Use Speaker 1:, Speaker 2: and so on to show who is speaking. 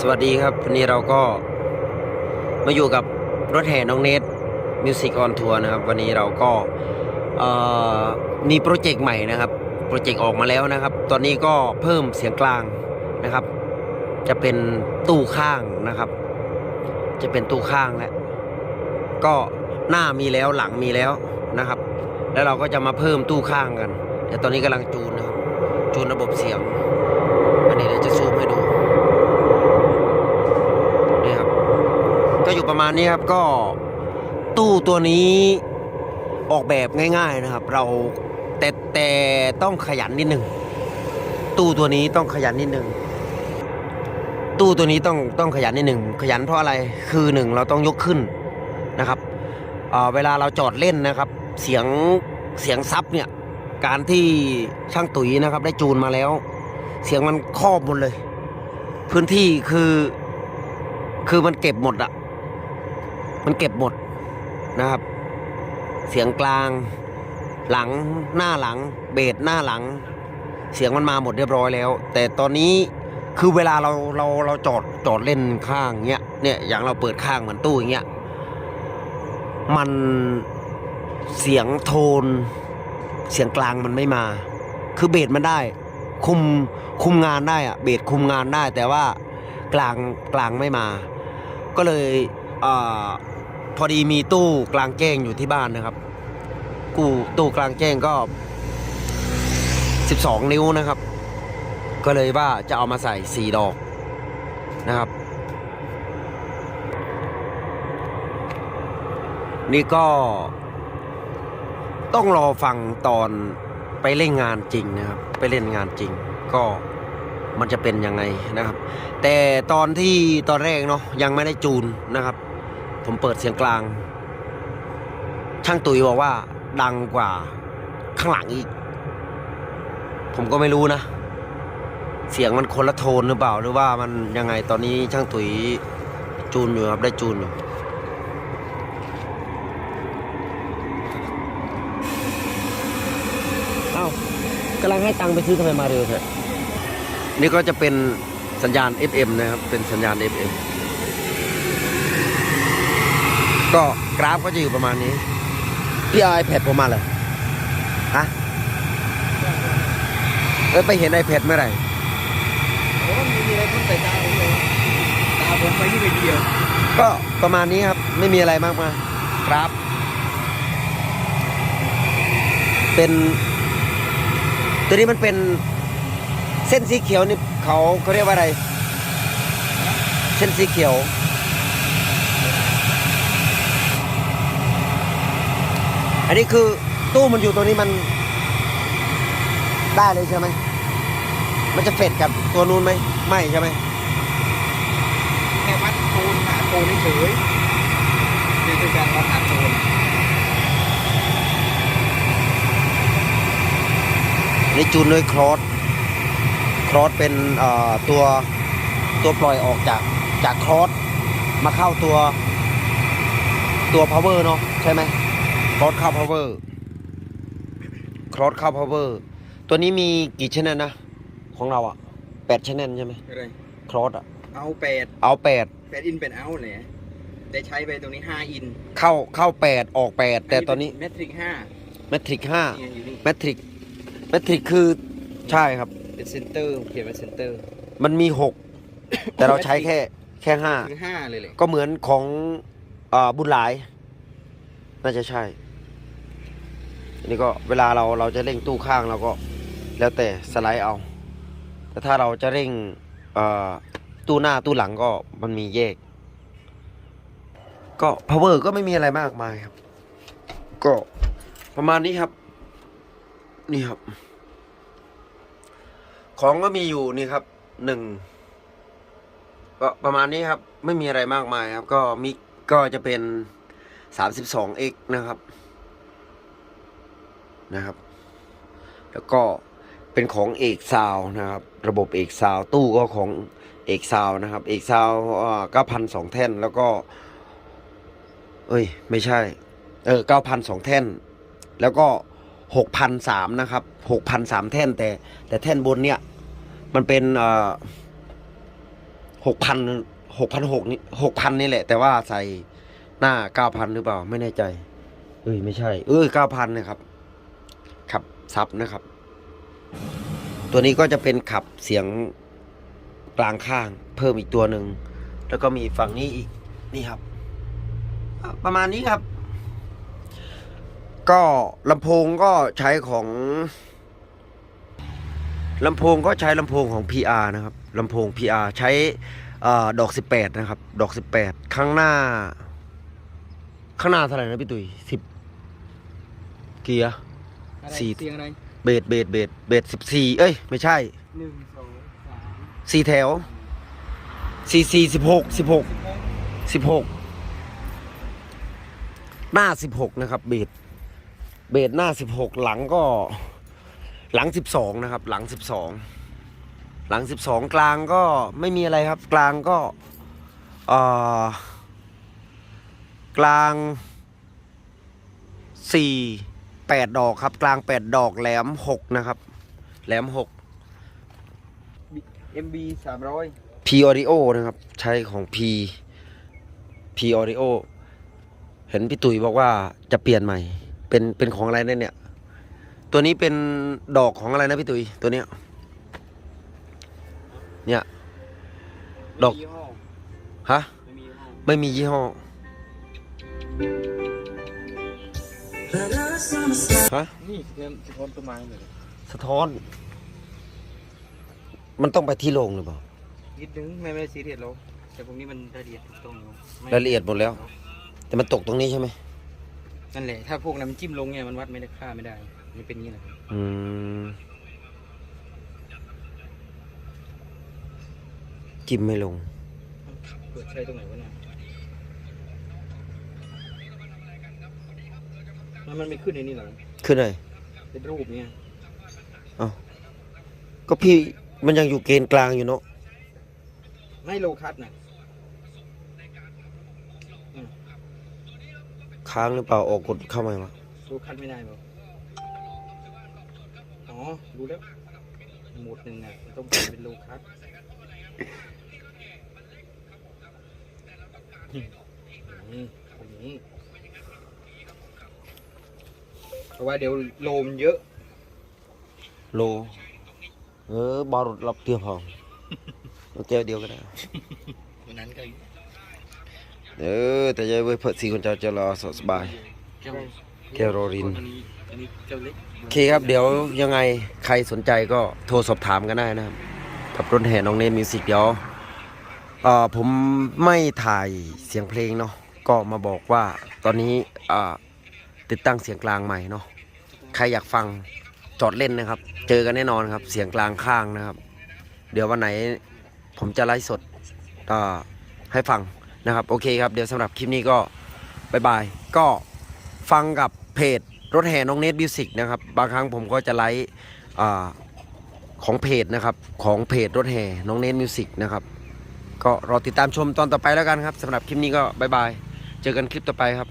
Speaker 1: สวัสดีครับวันนี้เราก็มาอยู่กับรถแห่น้องเนทมิวสิกออนทัวร์นะครับ วันนี้เราก็มีโปรเจกต์ใหม่นะครับ โปรเจกต์ออกมาแล้วนะครับ ตอนนี้ก็เพิ่มเสียงกลางนะครับ จะเป็นตู้ข้างนะครับ จะเป็นตู้ข้างแล้วก็หน้ามีแล้วหลังมีแล้วนะครับ แล้วเราก็จะมาเพิ่มตู้ข้างกันแต่ตอนนี้กำลังจูนนะครับจูนระบบเสียงอันนี้เดี๋ยวจะซูมให้ดู นี่ครับ ก็ อยู่ประมาณนี้ครับก็ตู้ตัวนี้ออกแบบง่าย ๆนะครับ เราแต่แต่ต้องขยันนิดหนึ่งตู้ตัวนี้ต้องขยันนิดหนึ่งตู้ตัวนี้ต้องต้องขยันนิดหนึ่งขยันเพราะอะไรคือหนึ่งเราต้องยกขึ้นนะครับเเวลาเราจอดเล่นนะครับ เสียงเสียงซับเนี่ยการที่ช่างตุ๋ยนะครับ ได้จูนมาแล้ว เสียงมันครอบหมดเลย พื้นที่คือคือมันเก็บหมดอะ มันเก็บหมดนะครับ เสียงกลาง หลังหน้าหลัง เบสหน้าหลัง เสียงมันมาหมดเรียบร้อยแล้ว แต่ตอนนี้คือเวลาเราเราเราจอดจอดเล่นข้างเงี้ยเนี่ยอย่างเราเปิดข้างเหมือนตู้อย่างเงี้ยมันเสียงโทน เสียงกลางมันไม่มา คือเบสมันได้ คุมคุมงานได้อะเบสคุมงานได้ แต่ว่ากลางกลางไม่มา ก็เลยอ่า พอดีมีตู้กลางแจ้งอยู่ที่บ้านนะครับ กูตู้กลางแจ้งก็ 12 นิ้วนะครับ ก็เลยว่าจะเอามาใส่ 4 ดอกนะครับ นี่ก็ ต้องรอฟังตอนไปเล่นงานจริงนะครับ ไปเล่นงานจริง ก็มันจะเป็นยังไงนะครับ แต่ตอนที่ตอนแรกเนาะยังไม่ได้จูนนะครับ ผมเปิดเสียงกลาง ช่างตุ๋ยบอกว่า ดังกว่าข้างหลังอีก ผมก็ไม่รู้นะ เสียงมันคนละโทนหรือเปล่า หรือว่ามันยังไงตอนนี้ช่างตุ๋ยจูนอยู่ครับได้จูนอยู่เอ้ากำลังให้ตังค์ไปซื้อทำไมมาเร็วเถอะนี่ก็จะเป็นสัญญาณ FM นะครับ เป็นสัญญาณ FM ก็กราฟก็จะอยู่ประมาณนี้ พี่เอา iPad ผมมาเลยฮะเออไปเห็น iPad เมื่อไหร่
Speaker 2: โอ้มีอะไรต้องใส่ตาผมเลยตาผมไปที่ไปเดียว
Speaker 1: ก็ประมาณนี้ครับ ไม่มีอะไรมากมายกราฟ เป็น ตัวนี้มันเป็นเส้นสีเขียวนี่เขาเขาเรียกว่าอะไร เส้นสีเขียว อันนี้คือตู้มันอยู่ตัวนี้มันได้เลยใช่ไหม มันจะเฟดกับตัวนู้นไหม ไม่ใช่ไหม
Speaker 2: แค่วัดโทนหาโทนเฉยๆนี่คือการวัดหาโทน
Speaker 1: นี่จูนด้วยครอส ครอสเป็นเอ่อตัวตัวปล่อยออกจากจากครอสมาเข้าตัวตัว power เนาะใช่ไหม ครอสเข้า power ครอสเข้า power ตัวนี้มีกี่ชแนลนะ ของเราอะแปดชแนลใช่ไหม
Speaker 2: อะไร
Speaker 1: ครอสอะ
Speaker 2: เอาแปด
Speaker 1: เอาแปด
Speaker 2: แปดอินเป็นเอาเลยได้ใช้ไปตรงนี้ห้าอิน
Speaker 1: เข้าเข้าแปดออกแปดแต่ตอนนี้
Speaker 2: เมทริกห้า
Speaker 1: แมทริกห้า
Speaker 2: เนี่ยอยู่นี่
Speaker 1: แมทริกแมทริกคือใช่ครับ
Speaker 2: เป็นเซนเตอร์เขียนเป็นเซนเตอร์
Speaker 1: มันมีหกแต่เราใช้แค่แค่ห้า
Speaker 2: คือห้าเลยเลย
Speaker 1: ก็เหมือนของอาบุญหลาย น่าจะใช่ อันนี้ก็เวลาเราเราจะเร่งตู้ข้างเราก็แล้วแต่สไลด์เอา แต่ถ้าเราจะเร่งตู้หน้าตู้หลังก็มันมีแยก ก็ power ก็ไม่มีอะไรมากมายครับ ก็ประมาณนี้ครับ นี่ครับ ของก็มีอยู่นี่ครับหนึ่งก็ประมาณนี้ครับ ไม่มีอะไรมากมายครับ ก็มิกก็จะเป็น 32x นะครับ นะครับ แล้วก็เป็นของเอกซาวนะครับ ระบบเอกซาวตู้ก็ของเอกซาวนะครับ เอกซาวเก้าพันสองแท่นแล้วก็ เอ้ย ไม่ใช่ เออเก้าพันสองแท่น แล้วก็หกพันสามนะครับหกพันสามแท่นแต่ แต่แท่นบนเนี่ย มันเป็นเอ่อหกพันหกพันหกนี่หกพันนี่แหละ แต่ว่าใส่หน้าเก้าพันหรือเปล่า ไม่แน่ใจ เอ้ย ไม่ใช่ เอ้ยเก้าพันนะครับ ซับนะครับ ตัวนี้ก็จะเป็นขับเสียงกลางข้าง เพิ่มอีกตัวหนึ่ง แล้วก็มีฝั่งนี้อีกนี่ครับ ประมาณนี้ครับ ก็ลำโพงก็ใช้ของลำโพงก็ใช้ลำโพงของ PR นะครับลำโพง PR ใช้เออดอก 18 นะครับ ดอก 18 ข้างหน้า ข้างหน้าเท่าไหร่นะพี่ตุ๋ยสิบเกียร์
Speaker 2: อะไร
Speaker 1: สี่
Speaker 2: เสียงอะไร
Speaker 1: เบสเบสเบสเบสสิบสี่เอ้ย ไม่ใช่
Speaker 2: หนึ่งสองสาม
Speaker 1: สี่แถวสี่สี่สิบหกสิบหก
Speaker 2: สิบหก
Speaker 1: สิบหกหน้าสิบหกนะครับ เบสเบสหน้าสิบหกหลังก็ หลังสิบสองนะครับ หลังสิบสองหลังสิบสองกลางก็ไม่มีอะไรครับ กลางก็เอ่อกลางสี่ แปดดอกครับ กลางแปดดอกแหลมหกนะครับ แหลมหก
Speaker 2: เอ็มบีสามร้อย
Speaker 1: P Audio นะครับ ใช้ของ P P Audio เห็นพี่ตุ๋ยบอกว่าจะเปลี่ยนใหม่ เป็นเป็นของอะไรเนี่ยเนี่ยตัวนี้เป็นดอกของอะไรนะพี่ตุ๋ยตัวเนี้ย เนี่ย ดอก
Speaker 2: ยี่ห้อ
Speaker 1: ฮะ
Speaker 2: ไม่มียี่ห้อ
Speaker 1: ไม่มียี่ห้อ ฮะ
Speaker 2: นี่เงินสะท้อนต้นไม้เลย
Speaker 1: สะท้อน มันต้องไปที่โรงหรือเปล่า
Speaker 2: นิดนึงไม่ไม่ซีเรียสหรอกแต่พวกนี้มันรายละเอียดถูกต้องอยู่ไม่
Speaker 1: รายละเอียดหมดแล้ว แต่มันตกตรงนี้ใช่ไหม
Speaker 2: นั่นแหละถ้าพวกนั้นมันจิ้มลงเนี่ยมันวัดไม่ได้ค่าไม่ได้มันเป็นอย่างนี้แหละ
Speaker 1: อืมจิ้มไม่ลง
Speaker 2: เปิดใช้ตรงไหนวะเนี่ย แล้วมันไม่ขึ้นในนี่หรอ
Speaker 1: ขึ้นเลย
Speaker 2: เป็นรูปเนี่ย
Speaker 1: ก็พี่มันยังอยู่เกณฑ์กลางอยู่เนาะ
Speaker 2: ไม่โลคัสนะ
Speaker 1: ค้างหรือเปล่าออกกดเข้ามาวะ
Speaker 2: โลคัสไม่ได้บอกอ๋อรู้แล้วโหมดหนึ่งน่ะมันต้องเปลี่ยนเป็นโลคัสอืมตรงนี้เพ ราะว่าเดี๋ยวโลมันเยอะ
Speaker 1: โล เออบอลรับเตียวพอเอาแก้วเดียวก็ได้
Speaker 2: วันนั้นก็
Speaker 1: เออแต่จะไว้เพื่อสีคนเจ้าจะรอสบาย
Speaker 2: แก้ว
Speaker 1: แก้วโรลิน
Speaker 2: อันนี้อันนี้แก้วเล็ก
Speaker 1: โอเคครับเดี๋ยวยังไงใครสนใจก็โทรสอบถามกันได้นะครับกับรถแห่น้องเนมมิวสิกเดี๋ยวเอ่อผมไม่ถ่ายเสียงเพลงเนาะก็มาบอกว่าตอนนี้อ่าติดตั้งเสียงกลางใหม่เนาะ ใครอยากฟังจอดเล่นนะครับ เจอกันแน่นอนครับ เสียงกลางข้างนะครับ เดี๋ยววันไหนผมจะไลฟ์สดอ่าให้ฟังนะครับ โอเคครับ เดี๋ยวสำหรับคลิปนี้ก็บายบาย ก็ฟังกับเพจรถแห่น้องเนทมิวสิกนะครับ บางครั้งผมก็จะไลฟ์ของเพจนะครับ ของเพจรถแห่น้องเนทมิวสิกนะครับ ก็รอติดตามชมตอนต่อไปแล้วกันครับสำหรับคลิปนี้ก็บายบาย เจอกันคลิปต่อไปครับ